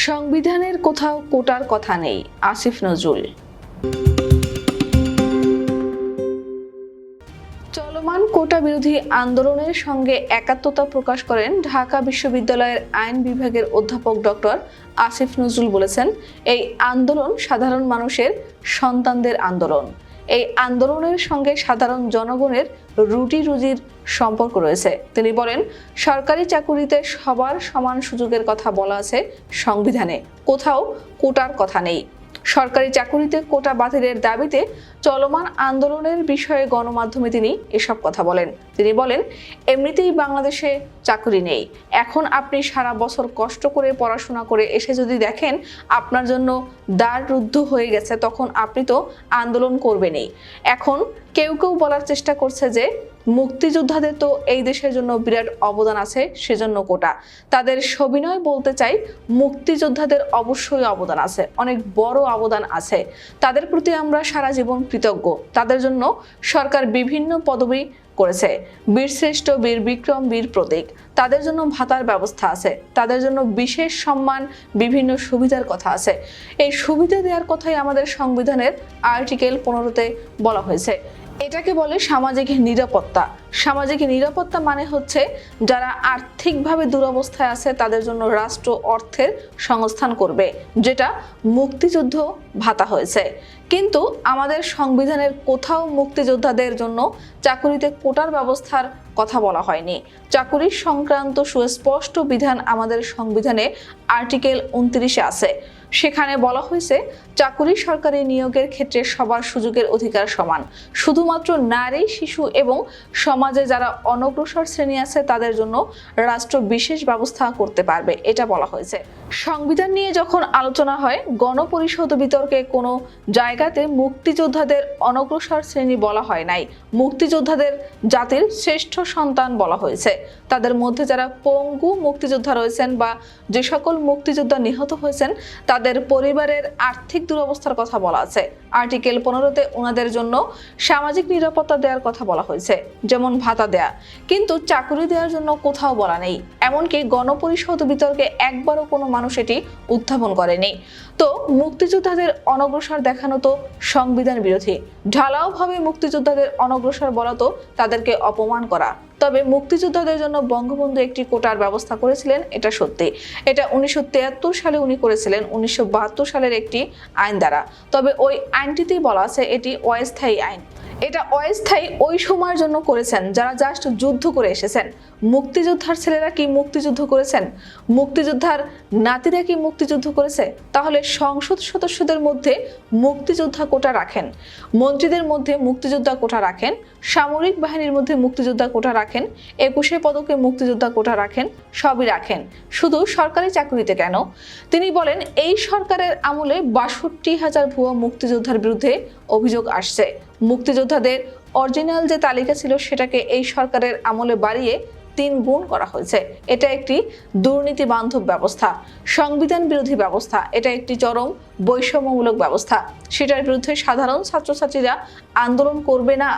সংবিধানের কোথাও কোটার কথা নেই, আসিফ নজরুল। চলমান কোটা বিরোধী আন্দোলনের সঙ্গে একাত্মতা প্রকাশ করেন ঢাকা বিশ্ববিদ্যালয়ের আইন বিভাগের অধ্যাপক ডক্টর আসিফ নজরুল বলেছেন, এই আন্দোলন সাধারণ মানুষের সন্তানদের আন্দোলন। এই আন্দোলনের সঙ্গে সাধারণ জনগণের রুটি রুজির সম্পর্ক রয়েছে। তিনি বলেন, সরকারি চাকুরিতে সবার সমান সুযোগের কথা বলা আছে সংবিধানে। কোথাও কোটার কথা নেই। সরকারি চাকুরিতে কোটা বাতিলের দাবিতে চলমান আন্দোলনের বিষয়ে গণমাধ্যমে তিনি এসব কথা বলেন। তিনি বলেন, এমনিতেই বাংলাদেশে চাকরি নেই। এখন আপনি সারা বছর কষ্ট করে পড়াশোনা করে এসে যদি দেখেন আপনার জন্য দ্বার রুদ্ধ হয়ে গেছে, তখন আপনি তো আন্দোলন করবেনই। এখন কেউ কেউ বলার চেষ্টা করছে যে মুক্তিযোদ্ধাদের তো এই দেশের জন্য বিরাট অবদান আছে, সেজন্য কোটা। তাদের সবিনয় বলতে চাই, মুক্তিযোদ্ধাদের অবশ্যই অবদান আছে, অনেক বড় অবদান আছে। তাদের প্রতি আমরা সারা জীবন কৃতজ্ঞ। তাদের জন্য সরকার বিভিন্ন পদবি করেছে। বীরশ্রেষ্ঠ বীর বিক্রম বীর প্রতীক। তাদের জন্য ভাতার ব্যবস্থা আছে। তাদের জন্য বিশেষ সম্মান, বিভিন্ন সুবিধার কথা আছে। এই সুবিধা দেওয়ার কথাই আমাদের সংবিধানের আর্টিকেল পনেরোতে বলা হয়েছে। এটাকে বলে সামাজিক নিরাপত্তা। সামাজিক নিরাপত্তা মানে হচ্ছে যারা আর্থিকভাবে দুরবস্থায় আছে, তাদের জন্য রাষ্ট্র অর্থের সংস্থান করবে, যেটা মুক্তিযুদ্ধ ভাতা হয়েছে। কিন্তু আমাদের সংবিধানের কোথাও মুক্তিযোদ্ধাদের জন্য চাকুরিতে কোটার ব্যবস্থার কথা বলা হয়নি। চাকুরি সংক্রান্ত সুস্পষ্ট বিধান আমাদের সংবিধানে আর্টিকেল উনত্রিশে আছে। সেখানে বলা হয়েছে, চাকুরি সরকারি নিয়োগের ক্ষেত্রে সবার সুযোগের অধিকার সমান। শুধুমাত্র নারী, শিশু এবং সমাজে যারা অনগ্রসর শ্রেণি আছে, তাদের জন্য রাষ্ট্র বিশেষ ব্যবস্থা করতে পারবে, এটা বলা হয়েছে। সংবিধান নিয়ে যখন আলোচনা হয়, গণপরিষদ বিতর্কে কোনো জায়গাতে মুক্তিযোদ্ধাদের অনগ্রসর শ্রেণি বলা হয় নাই। মুক্তিযোদ্ধাদের জাতির শ্রেষ্ঠ সন্তান বলা হয়েছে। তাদের মধ্যে যারা পঙ্গু মুক্তিযোদ্ধা রয়েছেন বা যে সকল মুক্তিযোদ্ধা নিহত হয়েছেন, তাদের পরিবারের আর্থিক দুরবস্থার কথা বলা আছে। আর্টিকেল পনেরোতে ওনাদের জন্য সামাজিক নিরাপত্তা দেওয়ার কথা বলা হয়েছে, যেমন ভাতা দেয়া। কিন্তু চাকরি দেওয়ার জন্য কোথাও বলা নেই। এমনকি গণপরিষদ বিতর্কে একবারও কোনো মানুষ এটি উত্থাপন করেনি। তো মুক্তিযোদ্ধাদের অনগ্রসর দেখানো তো সংবিধান বিরোধী। ঢালাওভাবে মুক্তিযোদ্ধাদের অনগ্রসর বলা তো তাদেরকে অপমান করা। তবে মুক্তিযোদ্ধাদের জন্য বঙ্গবন্ধু একটি কোটার ব্যবস্থা করেছিলেন, এটা সত্যি। এটা উনিশশো তিয়াত্তর সালে উনি করেছিলেন, উনিশশো বাহাত্তর সালের একটি আইন দ্বারা। তবে ওই আইনটিতেই বলা আছে, এটি অস্থায়ী আইন। এটা অস্থায়ী ওই সময়ের জন্য করেছেন, যারা জাস্ট যুদ্ধ করে এসেছেন। মুক্তিযোদ্ধার ছেলেরা কি মুক্তিযুদ্ধ করেছেন? মুক্তিযোদ্ধার নাতিরা কি মুক্তিযুদ্ধ করেছে? তাহলে সংসদ সদস্যদের মধ্যে মুক্তিযোদ্ধা কোটা রাখেন, মন্ত্রীদের মধ্যে মুক্তিযোদ্ধা কোটা রাখেন, সামরিক বাহিনীর মধ্যে মুক্তিযোদ্ধা কোটা রাখেন, একুশে পদকে মুক্তিযোদ্ধা কোটা রাখেন, সবই রাখেন। শুধু সরকারি চাকরিতে কেন? তিনি বলেন, এই সরকারের আমলে বাষট্টি হাজার ভুয়া মুক্তিযোদ্ধার বিরুদ্ধে অভিযোগ আসছে। মুক্তিযোদ্ধাদের অরিজিনাল যে তালিকা ছিল সেটাকে এই সরকারের আমলে বাড়িয়ে তিন গুণ করা হয়েছে। এটা একটি দুর্নীতি বান্ধব ব্যবস্থা, সংবিধান বিরোধী ব্যবস্থা, এটা একটি চরম বৈষম্যমূলক ব্যবস্থা। সেটার বিরুদ্ধে সাধারণ ছাত্রছাত্রীরা আন্দোলন করবে না।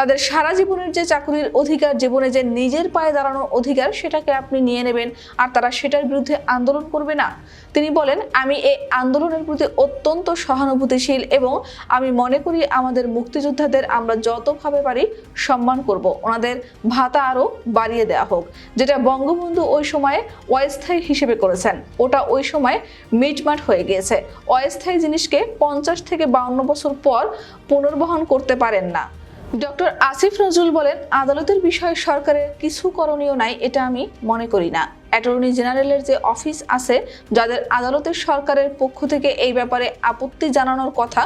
তাদের সারা জীবনের যে চাকরির অধিকার, জীবনে যে নিজের পায়ে দাঁড়ানোর অধিকার, সেটাকে আপনি নিয়ে নেবেন। আর তারা সেটার বিরুদ্ধে আন্দোলন করবে না। তিনি বলেন, আমি এই আন্দোলনের প্রতি অত্যন্ত সহানুভূতিশীল এবং আমি মনে করি আমাদের মুক্তিযোদ্ধাদের আমরা যতভাবে পারি সম্মান করব। ওনাদের ভাতা আরও বাড়িয়ে দেওয়া হোক। যেটা বঙ্গবন্ধু ওই সময়ে অস্থায়ী হিসেবে করেছেন। ওটা ওই সময় মিটমাট হয়ে গিয়েছে। অস্থায়ী জিনিসকে পঞ্চাশ থেকে বাউন্ন বছর পর পুনর্বহন করতে পারেন না। ডক্টর আসিফ নজরুল বলেন, আদালতের বিষয়ে সরকারের কিছু করণীয় নাই, এটা আমি মনে করি না। অ্যাটর্নি জেনারেলের যে অফিস আছে, যাদের আদালতের সরকারের পক্ষ থেকে এই ব্যাপারে আপত্তি জানানোর কথা,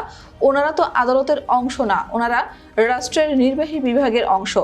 ওনারা তো আদালতের অংশ না। ওনারা রাষ্ট্রের নির্বাহী বিভাগের অংশ,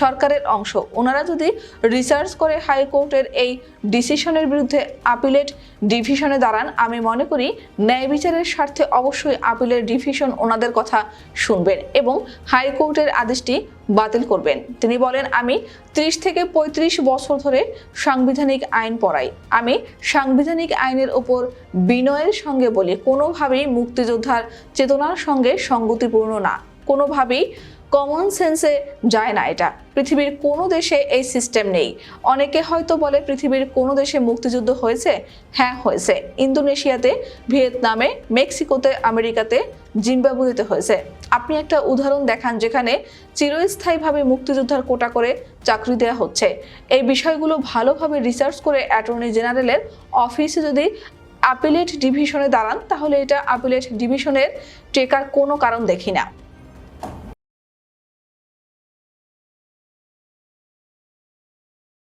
সরকারের অংশ। ওনারা যদি রিসার্চ করে হাইকোর্টের এই ডিসিশনের বিরুদ্ধে আপিলেট ডিভিশনে দাঁড়ান, আমি মনে করি ন্যায় বিচারের স্বার্থে অবশ্যই আপিলের ডিভিশন ওনাদের কথা শুনবেন এবং হাইকোর্টের আদেশটি বাতিল করবেন। তিনি বলেন, আমি ত্রিশ থেকে ৩৫ বছর ধরে সাংবিধানিক আইন পড়াই। আমি সাংবিধানিক আইনের ওপর বিনয়ের সঙ্গে বলি, কোনোভাবেই মুক্তিযোদ্ধার চেতনার সঙ্গে সঙ্গতিপূর্ণ না। কোনোভাবেই কমন সেন্সে যায় না এটা। পৃথিবীর কোনো দেশে এই সিস্টেম নেই। অনেকে হয়তো বলে পৃথিবীর কোনো দেশে মুক্তিযুদ্ধ হয়েছে? হ্যাঁ হয়েছে। ইন্দোনেশিয়াতে, ভিয়েতনামে, মেক্সিকোতে, আমেরিকাতে জিম্বাবুয়েতে হয়েছে। আপনি একটা উদাহরণ দেখান যেখানে চিরস্থায়ীভাবে মুক্তিযোদ্ধার কোটা করে চাকরি দেওয়া হচ্ছে। এই বিষয়গুলো ভালোভাবে রিসার্চ করে অ্যাটর্নি জেনারেলের অফিসে যদি আপিলেট ডিভিশনে দাঁড়ান, তাহলে এটা আপিলেট ডিভিশনের টেকার কোনো কারণ দেখি না।